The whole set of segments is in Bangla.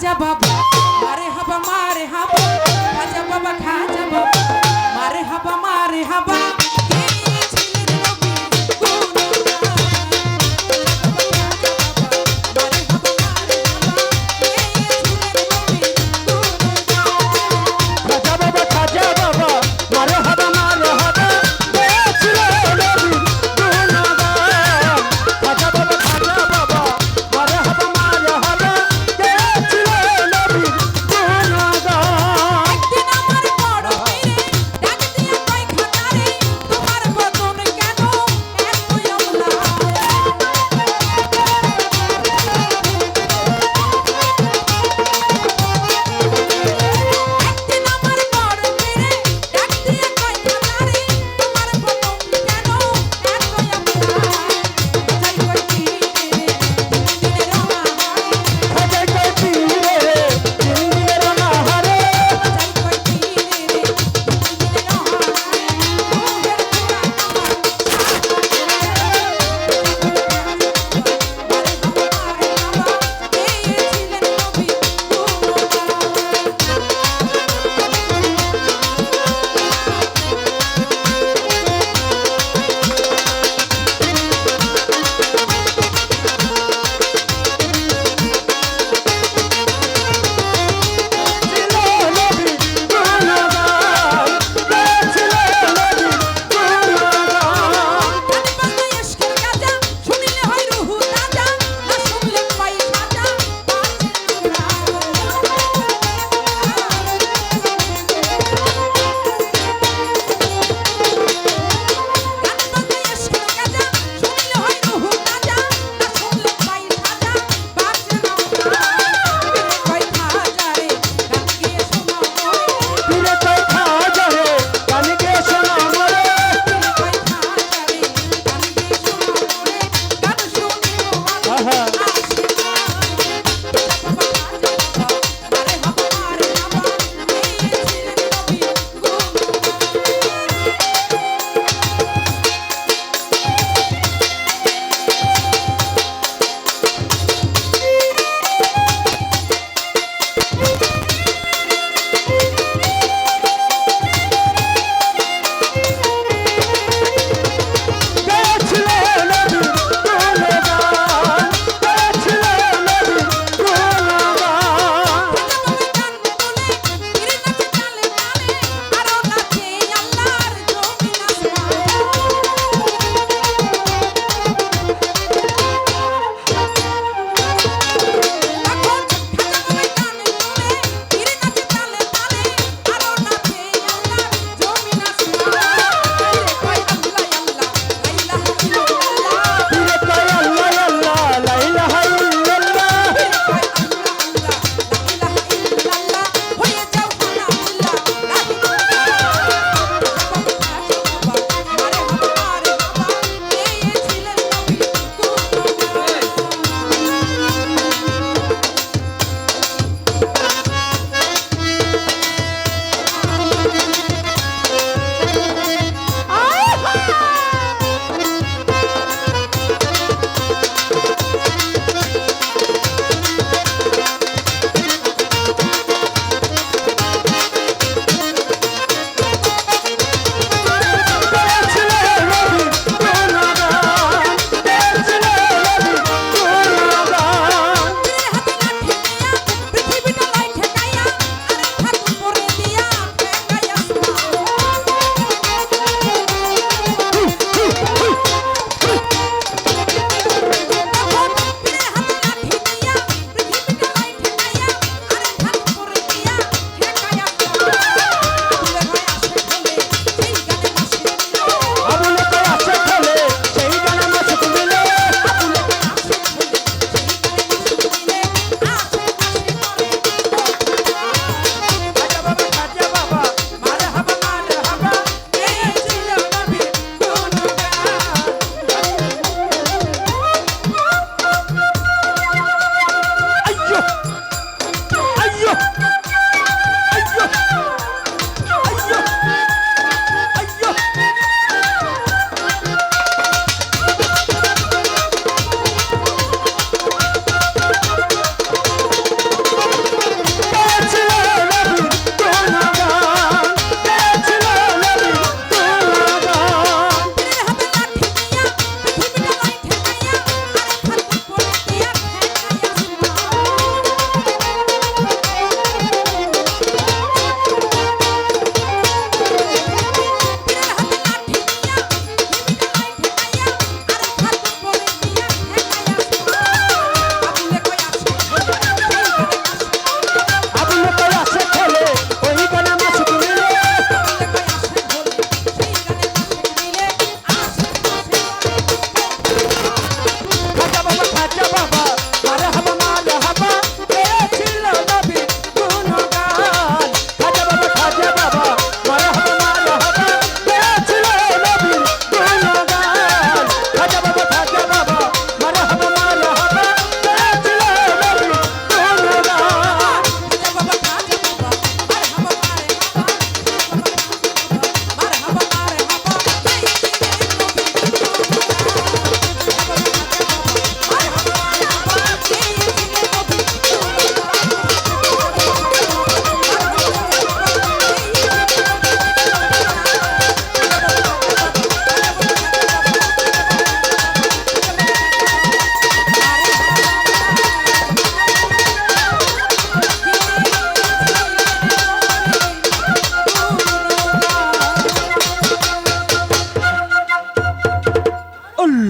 de.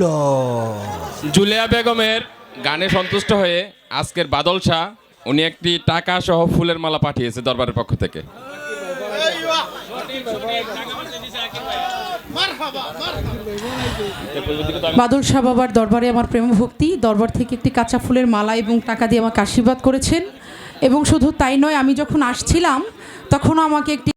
রোকেয়া বেগমের গানে সন্তুষ্ট হয়ে আজকের বাদল শাহ উনি একটি টাকা সহ ফুলের মালা পাঠিয়েছে দরবারের পক্ষ থেকে। বাদল শাহ বাবার দরবারে আমার প্রেম ভক্তি। দরবার থেকে একটি কাঁচা ফুলের মালা এবং টাকা দিয়ে আমাকে আশীর্বাদ করেছেন। এবং শুধু তাই নয় আমি যখন আসছিলাম তখনও আমাকে একটি